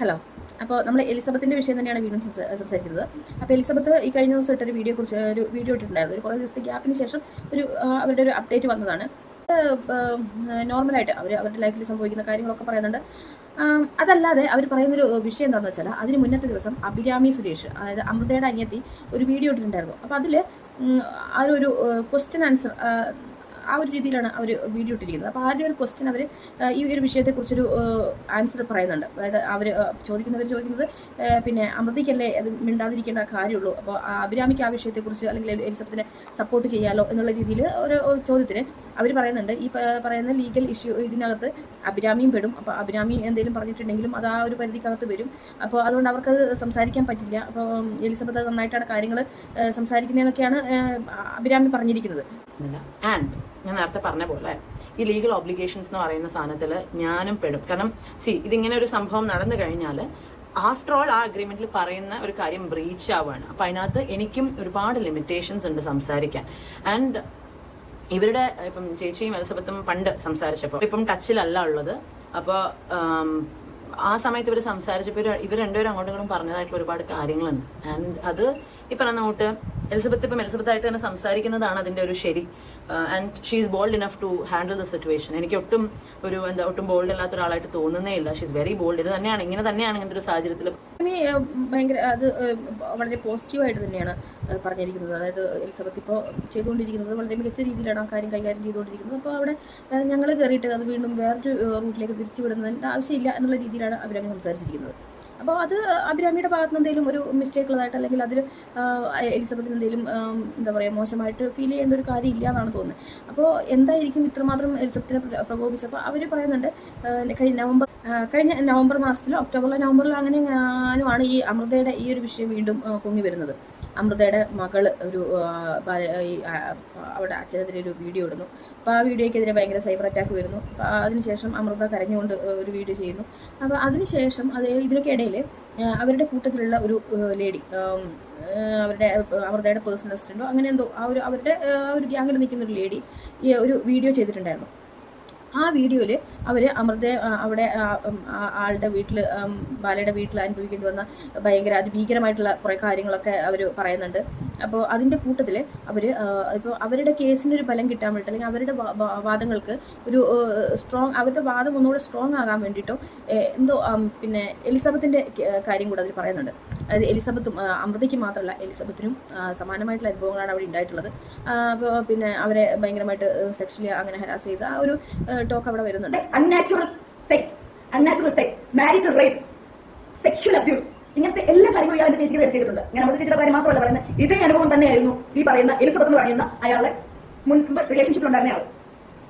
Hello അപ്പോൾ നമ്മൾ എലിസബത്തിന്റെ വിഷയം തന്നെയാണ് വീണ്ടും സംസാ- സംസാരിക്കുന്നത്. അപ്പോൾ എലിസബത്ത് ഈ കഴിഞ്ഞ ദിവസം ഇട്ടൊരു വീഡിയോ കുറിച്ച് ഒരു വീഡിയോ ഇട്ടിട്ടുണ്ടായിരുന്നു. ഒരു കുറേ ദിവസത്തെ ഗ്യാപ്പിന് ശേഷം ഒരു അവരുടെ ഒരു അപ്ഡേറ്റ് വന്നതാണ്. നോർമലായിട്ട് അവർ അവരുടെ ലൈഫിൽ സംഭവിക്കുന്ന കാര്യങ്ങളൊക്കെ പറയുന്നുണ്ട്. അതല്ലാതെ അവർ പറയുന്നൊരു വിഷയം എന്താണെന്ന് വെച്ചാൽ അതിന് മുന്നത്തെ ദിവസം അഭിരാമി സുരേഷ് അതായത് അമൃതയുടെ അനിയത്തി ഒരു വീഡിയോ ഇട്ടിട്ടുണ്ടായിരുന്നു. അപ്പോൾ അതിൽ ആ ഒരു ക്വസ്റ്റ്യൻ ആൻസർ ആ ഒരു രീതിയിലാണ് അവർ വീഡിയോ ഇട്ടിരിക്കുന്നത്. അപ്പോൾ ആരുടെ ഒരു ക്വസ്റ്റ്യൻ അവർ ഈ ഒരു വിഷയത്തെക്കുറിച്ചൊരു ആൻസർ പറയുന്നുണ്ട്. അതായത് അവർ ചോദിക്കുന്നവർ ചോദിക്കുന്നത് പിന്നെ അമൃതിക്കല്ലേ അത് മിണ്ടാതിരിക്കേണ്ട കാര്യമുള്ളൂ. അപ്പോൾ അഭിരാമിക്ക് ആ വിഷയത്തെക്കുറിച്ച് അല്ലെങ്കിൽ എലിസബത്തിനെ സപ്പോർട്ട് ചെയ്യാലോ എന്നുള്ള രീതിയിൽ ഒരു ചോദ്യത്തിന് അവർ പറയുന്നുണ്ട്. ഈ പറയുന്ന ലീഗൽ ഇഷ്യൂ ഇതിനകത്ത് അഭിരാമിയും പെടും. അപ്പോൾ അഭിരാമി എന്തെങ്കിലും പറഞ്ഞിട്ടുണ്ടെങ്കിലും അത് ആ ഒരു പരിധിക്കകത്ത് വരും. അപ്പോൾ അതുകൊണ്ട് അവർക്കത് സംസാരിക്കാൻ പറ്റില്ല. അപ്പോൾ എലിസബത്ത് നന്നായിട്ടാണ് കാര്യങ്ങൾ സംസാരിക്കുന്നതെന്നൊക്കെയാണ് അഭിരാമി പറഞ്ഞിരിക്കുന്നത്. ആൻഡ് ഞാൻ നേരത്തെ പറഞ്ഞ പോലെ ഈ ലീഗൽ ഓബ്ലിഗേഷൻസ് എന്ന് പറയുന്ന സാധനത്തിൽ ഞാനും പെടും. കാരണം സി ഇതിങ്ങനെ ഒരു സംഭവം നടന്നു കഴിഞ്ഞാൽ ആഫ്റ്റർ ഓൾ ആ അഗ്രിമെന്റിൽ പറയുന്ന ഒരു കാര്യം ബ്രീച്ച് ആവുകയാണ് അപ്പം അതിനകത്ത് എനിക്കും ഒരുപാട് ലിമിറ്റേഷൻസ് ഉണ്ട് സംസാരിക്കാൻ. ആൻഡ് ഇവരുടെ ഇപ്പം ചേച്ചിയും എലിസബത്തും പണ്ട് സംസാരിച്ചപ്പോൾ ഇപ്പം ടച്ചിലല്ല ഉള്ളത്. അപ്പോൾ ആ സമയത്ത് ഇവർ സംസാരിച്ചപ്പോൾ ഇവർ രണ്ടുപേരും അങ്ങോട്ടും ഇങ്ങോട്ടും പറഞ്ഞതായിട്ടുള്ള ഒരുപാട് കാര്യങ്ങളുണ്ട്. ആൻഡ് അത് ഈ പറഞ്ഞ കൂട്ട് എലിസബത്ത് ഇപ്പം എലിസബത്ത് ആയിട്ട് തന്നെ സംസാരിക്കുന്നതാണ് അതിന്റെ ഒരു ശരി. And she is bold enough to handle the situation എനിക്ക് ഒട്ടും ഒരു എന്താ ഒട്ടും ബോൾഡ് അല്ലാത്ത ഒരാളായിട്ട് തോന്നുന്നേ ഇല്ല. ഷീ ഈസ് വെരി ബോൾഡ് ഇത് തന്നെയാണ് ഇങ്ങനെ തന്നെയാണ് ഇങ്ങനത്തെ ഒരു സാഹചര്യത്തിൽ ഭയങ്കര അത് വളരെ പോസിറ്റീവായിട്ട് തന്നെയാണ് പറഞ്ഞിരിക്കുന്നത്. അതായത് എലിസബത്ത് ഇപ്പോൾ ചെയ്തുകൊണ്ടിരിക്കുന്നത് വളരെ മികച്ച രീതിയിലാണ് ആ കാര്യം കൈകാര്യം ചെയ്തുകൊണ്ടിരിക്കുന്നത്. അപ്പോൾ അവിടെ ഞങ്ങൾ കയറിയിട്ട് അത് വീണ്ടും വേറൊരു റൂട്ടിലേക്ക് തിരിച്ചു വിടുന്നതിന്റെ ആവശ്യമില്ല എന്നുള്ള രീതിയിലാണ് അവരങ്ങ് സംസാരിച്ചിരിക്കുന്നത്. അപ്പോൾ അത് അഭിരാമിയുടെ ഭാഗത്ത് എന്തെങ്കിലും ഒരു മിസ്റ്റേക്ക് ഉള്ളതായിട്ട് അല്ലെങ്കിൽ അതിൽ എലിസബത്തിന് എന്തെങ്കിലും എന്താ പറയുക മോശമായിട്ട് ഫീൽ ചെയ്യേണ്ട ഒരു കാര്യം ഇല്ല എന്നാണ് തോന്നുന്നത്. അപ്പോൾ എന്തായിരിക്കും ഇത്രമാത്രം എലിസബത്തിനെ പ്രകോപിച്ചപ്പോൾ അവർ പറയുന്നുണ്ട് കഴിഞ്ഞ നവംബർ കഴിഞ്ഞ നവംബർ മാസത്തിലോ ഒക്ടോബറിലോ നവംബറിലോ അങ്ങനെ ആണ് ഈ അമൃതയുടെ ഈ ഒരു വിഷയം വീണ്ടും പൊങ്ങി വരുന്നത്. അമൃതയുടെ മകൾ ഒരു അവിടെ അച്ഛനെതിരെ ഒരു വീഡിയോ ഇടുന്നു. അപ്പോൾ ആ വീഡിയോയ്ക്കെതിരെ ഭയങ്കര സൈബർ അറ്റാക്ക് വരുന്നു. അപ്പോൾ അതിനുശേഷം അമൃത കരഞ്ഞുകൊണ്ട് ഒരു വീഡിയോ ചെയ്യുന്നു. അപ്പോൾ അതിനുശേഷം അത് ഇതിനൊക്കെ ഇടയിൽ അവരുടെ കൂട്ടത്തിലുള്ള ഒരു ലേഡി അവരുടെ അമൃതയുടെ പേഴ്സണൽ അസിസ്റ്റന്റോ അങ്ങനെ എന്തോ ആ ഒരു അവരുടെ ഒരു ഗ്യാങ്ങിൽ നിൽക്കുന്ന ഒരു ലേഡി ഒരു വീഡിയോ ചെയ്തിട്ടുണ്ടായിരുന്നു. ആ വീഡിയോയിൽ അവർ അമൃത അവിടെ ആളുടെ വീട്ടിൽ ബാലയുടെ വീട്ടിൽ അനുഭവിക്കേണ്ടി വന്ന ഭയങ്കര അതിഭീകരമായിട്ടുള്ള കുറേ കാര്യങ്ങളൊക്കെ അവർ പറയുന്നുണ്ട്. അപ്പോൾ അതിന്റെ കൂട്ടത്തിൽ അവർ ഇപ്പോൾ അവരുടെ കേസിന് ഒരു ബലം കിട്ടാൻ വേണ്ടിയിട്ട് അല്ലെങ്കിൽ അവരുടെ വാദങ്ങൾക്ക് ഒരു സ്ട്രോങ് അവരുടെ വാദം ഒന്നുകൂടെ സ്ട്രോങ് ആകാൻ വേണ്ടിയിട്ടോ എന്തോ പിന്നെ എലിസബത്തിന്റെ കാര്യം കൂടെ അതിൽ പറയുന്നുണ്ട്. അതായത് എലിസബത്തും അമൃതയ്ക്ക് മാത്രമല്ല എലിസബത്തിനും സമാനമായിട്ടുള്ള അനുഭവങ്ങളാണ് അവിടെ ഉണ്ടായിട്ടുള്ളത്. അപ്പോൾ പിന്നെ അവരെ ഭയങ്കരമായിട്ട് സെക്ഷലി അങ്ങനെ ഹരാസ് ചെയ്ത ആ ഒരു ടോക്ക് അവിടെ വരുന്നുണ്ട്. Unnatural unnatural sex marital rape sexual abuse ഇങ്ങനത്തെ എല്ലാ കാര്യങ്ങളും ഇയാൾ എന്റെ ചേച്ചിക്ക് വരുത്തിയിട്ടുണ്ട്. ഞാൻ അവരുടെ ചേച്ചിയുടെ കാര്യം മാത്രമല്ല പറയുന്നത്. ഇതേ അനുഭവം തന്നെയായിരുന്നു ഈ പറയുന്ന എലിസബത്ത് എന്ന് പറയുന്ന അയാളെ മുൻപ് റിലേഷൻഷിപ്പിൽ ഉണ്ടായിരുന്ന ആൾ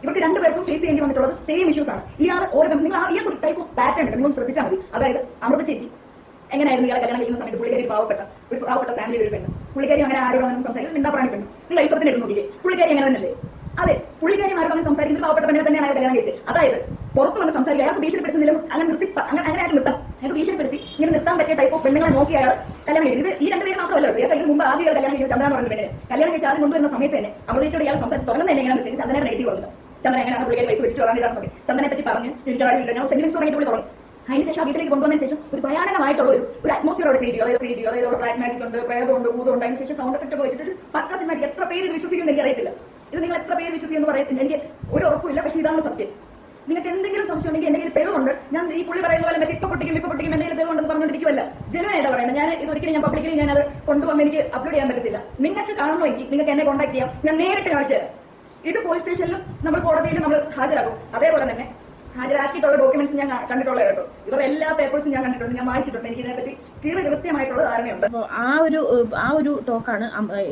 ഇവർക്ക് രണ്ടുപേർക്കും ഫേസ് ചെയ്യേണ്ടി വന്നിട്ടുള്ളത് സെയിം ഇഷ്യൂസ് ആണ്. ഇയാൾ ഓരോ നിങ്ങൾ ആ ഒരു ടൈപ്പ് ഓഫ് പാറ്റേൺ ഉണ്ട്. നിങ്ങൾ ശ്രദ്ധിച്ചാൽ മതി. അതായത് അമൃത ചേച്ചി എങ്ങനെയായിരുന്നു ഇയാളെ കല്യാണം കഴിക്കുന്ന സമയത്ത് പുള്ളിക്കാരി പാവപ്പെട്ട ഒരു പാവപ്പെട്ട ഫാമിലി ഒരു പെണ്ണ്. പുള്ളിക്കാരി അങ്ങനെ ആരോടും അങ്ങനെ സംസാരിക്കുന്നത്? മിണ്ടാപ്രാണി പെണ്ണ്. നിങ്ങൾ എലിസബത്തിന് എടുത്ത് നോക്കിയേ പുള്ളിക്കാരി അങ്ങനെ തന്നെയല്ലേ? അതെ. പുള്ളിക്കാരി ആരും അങ്ങനെ സംസാരിക്കുന്ന പാവപ്പെട്ട പെണ്ണിനെ തന്നെയാണ് കല്യാണം കഴിച്ചത്. അതായത് പുറത്ത് വന്ന് സംസാരിക്കുക. അയാൾക്ക് ഭീഷണിപ്പെടുത്തുന്നില്ല. അങ്ങനെ നിർത്തി അങ്ങനെ ആയിട്ട് നിർത്താം. അയാൾക്ക് ഭീഷണിപ്പെടുത്തി. ഇങ്ങനെ നിർത്താൻ പറ്റിയ ടൈപ്പ് ഓഫ് പെണ്ണുങ്ങളെ നോക്കി അയാൾ കല്യാണം കഴിച്ചത് ഇത് ഈ രണ്ടുപേരും മാത്രമല്ല ഇയാൾക്ക് ഇതിന് മുമ്പ് ആദ്യം കല്യാണം കഴിച്ചത് ചന്ദ്രൻ പറഞ്ഞ പെണ്ണിന് കല്യാണം കഴിച്ച് ആദ്യം കൊണ്ടുവരുന്ന സമയത്ത് തന്നെ അമൃതയോട് ഇയാൾ സംസാരിച്ച് തുടങ്ങുന്ന തന്നെ എങ്ങനെയാണെന്ന് വെച്ചാൽ ചന്ദ്രനെ നെഗറ്റീവ് വന്നത് ചന്ദ്രൻ എങ്ങനെയാണ് പുള്ളിയെ പൈസ വെച്ചു തുടങ്ങി ഇതാണെന്നൊക്കെ ചന്ദ്രനെ പറ്റി പറഞ്ഞ് എനിക്ക് കാര്യമില്ല ഞാൻ സെന്റിമെന്റ്സ് തുടങ്ങിയിട്ട് പുള്ളി തുടങ്ങും. അതിനുശേഷം ആ വീട്ടിലേക്ക് കൊണ്ടുവന്നതിന് ശേഷം ഒരു ഭയാനകമായിട്ടുള്ള ഒരു അറ്റ്മോസ്ഫിയർ അവിടെ ക്രിയേറ്റ് അതായത് ക്രിയേറ്റ് അതായത് അവിടെ ബ്ലാക്ക് മാജിക് ഉണ്ട് പ്രേതമുണ്ട് ഭൂതമുണ്ട് അതിന് ശേഷം സൗണ്ട് എഫക്ട് ഒക്കെ വെച്ചിട്ട് ഒരു പക്ക സിനിമ എത്ര പേര് വിശ്വസിക്കുന്നു എനിക്ക് അറിയത്തില്ല ഇത് നിങ്ങൾ എത്ര പേര് വിശ്വസിക്കുന്നു പറയത്തില്ല. എനിക്ക് ഒരു ഉറപ്പില്ല പക്ഷേ ഇതാണ് സത്യം. നിങ്ങൾക്ക് എന്തെങ്കിലും സംശയം ഉണ്ടെങ്കിൽ എന്തെങ്കിലും തെളിവുണ്ട്. ഞാൻ ഈ പുള്ളി പറയുന്ന പോലെ ഇപ്പൊ പൊട്ടിക്കും ഇപ്പൊ പൊട്ടിക്കും എന്തെങ്കിലും തെളിവുണ്ടെന്ന് പറഞ്ഞുകൊണ്ടിരിക്കുമല്ല ജനുവായിട്ട് പറയുന്നത് ഞാൻ ഇത് ഒരിക്കലും ഞാൻ പബ്ലിക്കലി ഞാൻ അത് കൊണ്ടുവന്ന് എനിക്ക് അപ്ലോഡ് ചെയ്യാൻ പറ്റത്തില്ല. നിങ്ങൾക്ക് കാണണമെങ്കിൽ നിങ്ങൾക്ക് എന്നെ കോൺടാക്ട് ചെയ്യാം. ഞാൻ നേരിട്ട് കാണിച്ചു തരാം. ഇത് പോലീസ് സ്റ്റേഷനിലും നമ്മൾ കോടതിയിലും നമ്മൾ ഹാജരാകും അതേപോലെ തന്നെ ഹാജരാക്കിയിട്ടുള്ള ഡോക്യുമെന്റ്സ് ഞാൻ കണ്ടിട്ടുള്ള കേട്ടോ. ഇവരുടെ എല്ലാ പേപ്പേഴ്സും ഞാൻ കണ്ടിട്ടുണ്ട്. ഞാൻ വായിച്ചിട്ടുണ്ട്. എനിക്ക് ഇതിനെപ്പറ്റി തീരെ കൃത്യമായിട്ടുള്ള ധാരണയുണ്ട്. ആ ഒരു ആ ഒരു ടോക്കാണ്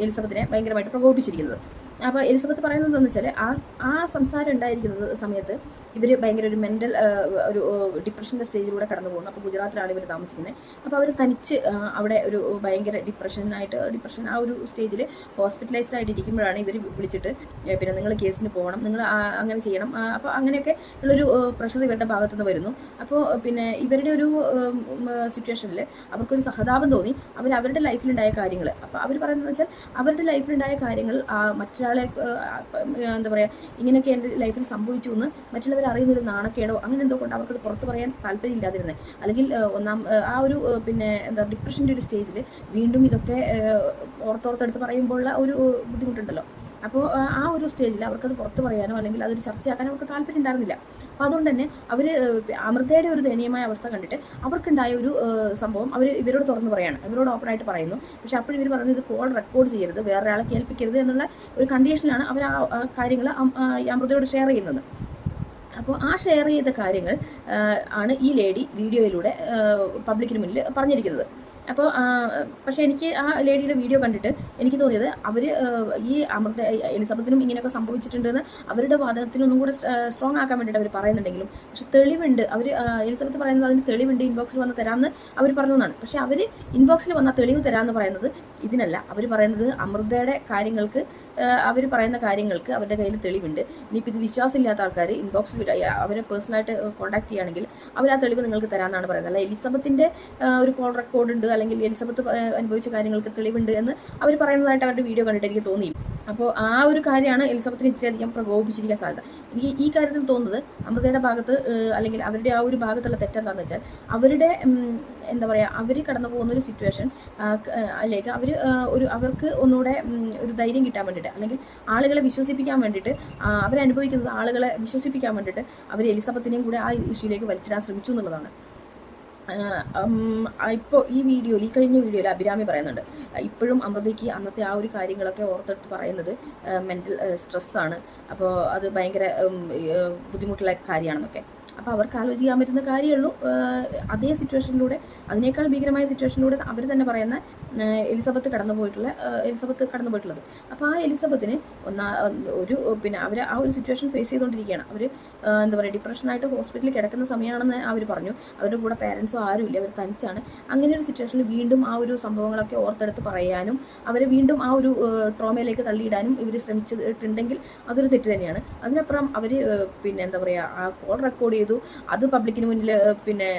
എലിസബത്തിനെ ഭയങ്കരമായിട്ട് പ്രകോപിച്ചിരിക്കുന്നത് അപ്പോൾ എലിസബത്ത് പറയുന്നത് എന്താണെന്ന് വെച്ചാൽ ആ ആ സംസാരം ഉണ്ടായിരിക്കുന്നത് സമയത്ത് ഇവർ ഭയങ്കര ഒരു മെന്റൽ ഒരു ഡിപ്രഷന്റെ സ്റ്റേജിലൂടെ കടന്നു പോകുന്നു. അപ്പോൾ ഗുജറാത്തിലാണ് ഇവർ താമസിക്കുന്നത് അപ്പോൾ അവർ തനിച്ച് അവിടെ ഒരു ഭയങ്കര ഡിപ്രഷനായിട്ട് ഡിപ്രഷൻ ആ ഒരു സ്റ്റേജിൽ ഹോസ്പിറ്റലൈസ്ഡ് ആയിട്ട് ഇരിക്കുമ്പോഴാണ് ഇവർ വിളിച്ചിട്ട് പിന്നെ നിങ്ങൾ കേസിന് പോകണം. നിങ്ങൾ അങ്ങനെ ചെയ്യണം. അപ്പോൾ അങ്ങനെയൊക്കെ ഉള്ളൊരു പ്രഷർ ഇവരുടെ ഭാഗത്തുനിന്ന് വരുന്നു. അപ്പോൾ പിന്നെ ഇവരുടെ ഒരു സിറ്റുവേഷനിൽ അവർക്കൊരു സഹതാപം തോന്നി. അവർ അവരുടെ ലൈഫിലുണ്ടായ കാര്യങ്ങൾ അപ്പോൾ അവർ പറയുന്നത് വെച്ചാൽ അവരുടെ ലൈഫിലുണ്ടായ കാര്യങ്ങൾ മറ്റൊരാൾ ഒരാളെ എന്താ പറയുക ഇങ്ങനെയൊക്കെ എന്റെ ലൈഫിൽ സംഭവിച്ചു എന്ന് മറ്റുള്ളവർ അറിയുന്നൊരു നാണക്കേടോ അങ്ങനെ എന്തോ കൊണ്ട് അവർക്കത് പുറത്ത് പറയാൻ താല്പര്യമില്ലാതിരുന്നത് അല്ലെങ്കിൽ ഒന്നാം ആ ഒരു പിന്നെ എന്താ ഡിപ്രഷന്റെ ഒരു സ്റ്റേജിൽ വീണ്ടും ഇതൊക്കെ ഓർത്തോർത്തെടുത്ത് പറയുമ്പോഴുള്ള ഒരു ബുദ്ധിമുട്ടുണ്ടല്ലോ. അപ്പോൾ ആ ഒരു സ്റ്റേജിൽ അവർക്കത് പുറത്ത് പറയാനോ അല്ലെങ്കിൽ അതൊരു ചർച്ചയാക്കാനോ അവർക്ക് താല്പര്യം ഉണ്ടായിരുന്നില്ല. അപ്പോൾ അതുകൊണ്ട് തന്നെ അവർ അമൃതയുടെ ഒരു ദയനീയമായ അവസ്ഥ കണ്ടിട്ട് അവർക്കുണ്ടായ ഒരു സംഭവം അവർ ഇവരോട് തുറന്ന് പറയാണ്. ഇവരോട് ഓപ്പണായിട്ട് പറയുന്നു. പക്ഷേ അപ്പോൾ ഇവർ പറയുന്നത് ഇത് കോൾ റെക്കോർഡ് ചെയ്യരുത് വേറെ കേൾപ്പിക്കരുത് എന്നുള്ള ഒരു കണ്ടീഷനിലാണ് അവർ ആ കാര്യങ്ങൾ അമൃതയോട് ഷെയർ ചെയ്യുന്നത്. അപ്പോൾ ആ ഷെയർ ചെയ്ത കാര്യങ്ങൾ ആണ് ഈ ലേഡി വീഡിയോയിലൂടെ പബ്ലിക്കിന് മുന്നിൽ പറഞ്ഞിരിക്കുന്നത്. അപ്പോൾ പക്ഷേ എനിക്ക് ആ ലേഡിയുടെ വീഡിയോ കണ്ടിട്ട് എനിക്ക് തോന്നിയത് അവർ ഈ അമൃത എലിസബത്തിനും ഇങ്ങനെയൊക്കെ സംഭവിച്ചിട്ടുണ്ടെന്ന് അവരുടെ വാദത്തിനൊന്നും കൂടെ സ്ട്രോങ് ആക്കാൻ വേണ്ടിയിട്ട് അവർ പറയുന്നുണ്ടെങ്കിലും പക്ഷേ തെളിവുണ്ട്. അവർ എലിസബത്ത് പറയുന്നത് അതിന് തെളിവുണ്ട് ഇൻബോക്സിൽ വന്ന് തരാമെന്ന് അവർ പറഞ്ഞു എന്നാണ് പക്ഷെ അവർ ഇൻബോക്സിൽ വന്ന തെളിവ് തരാമെന്ന് പറയുന്നത് ഇതിനല്ല. അവർ പറയുന്നത് അമൃതയുടെ കാര്യങ്ങൾക്ക് അവർ പറയുന്ന കാര്യങ്ങൾക്ക് അവരുടെ കയ്യിൽ തെളിവുണ്ട്. ഇനിയിപ്പോൾ ഇത് വിശ്വാസമില്ലാത്ത ആൾക്കാർ ഇൻബോക്സിൽ അവരെ പേഴ്സണലായിട്ട് കോൺടാക്ട് ചെയ്യുകയാണെങ്കിൽ അവർ ആ തെളിവ് നിങ്ങൾക്ക് തരാമെന്നാണ് പറയുന്നത്. അല്ല എലിസബത്തിന്റെ ഒരു കോൾ റെക്കോർഡ് ഉണ്ട് അല്ലെങ്കിൽ എലിസബത്ത് അനുഭവിച്ച കാര്യങ്ങൾക്ക് തെളിവുണ്ട് എന്ന് അവർ പറയുന്നതായിട്ട് അവരുടെ വീഡിയോ കണ്ടിട്ട് എനിക്ക് തോന്നിയില്ല. അപ്പോൾ ആ ഒരു കാര്യമാണ് എലിസബത്തിനെ ഇത്രയധികം പ്രകോപിപ്പിച്ചിരിക്കാൻ സാധ്യത. എനിക്ക് ഈ കാര്യത്തിൽ തോന്നുന്നത് അമൃതയുടെ ഭാഗത്ത് അല്ലെങ്കിൽ അവരുടെ ആ ഒരു ഭാഗത്തുള്ള തെറ്റെന്താണെന്ന് വെച്ചാൽ അവരുടെ എന്താ പറയുക അവർ കടന്നു പോകുന്ന ഒരു സിറ്റുവേഷൻ അല്ലെങ്കിൽ അവർ ഒരു അവർക്ക് ഒന്നുകൂടെ ഒരു ധൈര്യം കിട്ടാൻ വേണ്ടിയിട്ട് അല്ലെങ്കിൽ ആളുകളെ വിശ്വസിപ്പിക്കാൻ വേണ്ടിയിട്ട് അവരനുഭവിക്കുന്നത് ആളുകളെ വിശ്വസിപ്പിക്കാൻ വേണ്ടിയിട്ട് അവർ എലിസബത്തിനെയും കൂടെ ആ ഇഷ്യൂയിലേക്ക് വലിച്ചിടാൻ ശ്രമിച്ചു എന്നുള്ളതാണ്. ഇപ്പോൾ ഈ വീഡിയോയിൽ ഈ കഴിഞ്ഞ വീഡിയോയിൽ അഭിരാമി പറയുന്നുണ്ട്. ഇപ്പോഴും അമൃതയ്ക്ക് അന്നത്തെ ആ ഒരു കാര്യങ്ങളൊക്കെ ഓർത്തെടുത്ത് പറയുന്നത് മെന്റൽ സ്ട്രെസ്സാണ് അപ്പോൾ അത് ഭയങ്കര ബുദ്ധിമുട്ടുള്ള കാര്യമാണെന്നൊക്കെ. അപ്പോൾ അവർക്ക് ആലോചിക്കാൻ പറ്റുന്ന കാര്യമുള്ളൂ അതേ സിറ്റുവേഷനിലൂടെ അതിനേക്കാൾ ഭീകരമായ സിറ്റുവേഷനിലൂടെ അവർ തന്നെ പറയുന്ന എലിസബത്ത് കടന്നു പോയിട്ടുള്ള എലിസബത്ത് കടന്നു പോയിട്ടുള്ളത് അപ്പോൾ ആ എലിസബത്തിന് ഒന്നാ ഒരു പിന്നെ അവർ ആ ഒരു സിറ്റുവേഷൻ ഫേസ് ചെയ്തുകൊണ്ടിരിക്കുകയാണ്. അവർ എന്താ പറയുക ഡിപ്രഷനായിട്ട് ഹോസ്പിറ്റലിൽ കിടക്കുന്ന സമയമാണെന്ന് അവർ പറഞ്ഞു. അവരുടെ കൂടെ പേരൻസോ ആരുമില്ല അവർ തനിച്ചാണ്. അങ്ങനെ ഒരു സിറ്റുവേഷനിൽ വീണ്ടും ആ ഒരു സംഭവങ്ങളൊക്കെ ഓർത്തെടുത്ത് പറയാനും അവരെ വീണ്ടും ആ ഒരു ട്രോമയിലേക്ക് തള്ളിയിടാനും ഇവർ ശ്രമിച്ചിട്ടുണ്ടെങ്കിൽ അതൊരു തെറ്റ് തന്നെയാണ്. അതിനപ്പുറം അവർ പിന്നെ എന്താ പറയുക ആ കോൾ റെക്കോർഡ് ചെയ്തു. അത് പബ്ലിക്കിന് മുന്നിൽ പിന്നെ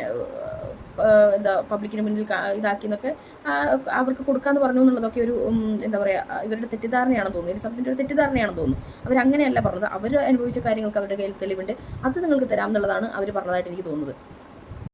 എന്താ പബ്ലിക്കിന് മുന്നിൽ ഇതാക്കി എന്നൊക്കെ അവർക്ക് കൊടുക്കാന്ന് പറഞ്ഞു എന്നുള്ളതൊക്കെ ഒരു എന്താ പറയുക ഇവരുടെ തെറ്റിദ്ധാരണയാണെന്ന് തോന്നുന്നു. എലിസബത്തിന്റെ ഒരു തെറ്റിദ്ധാരണയാണെന്ന് തോന്നുന്നു. അവർ അങ്ങനെയല്ല പറഞ്ഞത്. അവർ അനുഭവിച്ച കാര്യങ്ങൾക്ക് അവരുടെ കയ്യിൽ തെളിവുണ്ട്. അത് നിങ്ങൾക്ക് തരാം എന്നുള്ളതാണ് അവർ പറഞ്ഞതായിട്ട് എനിക്ക് തോന്നുന്നത്.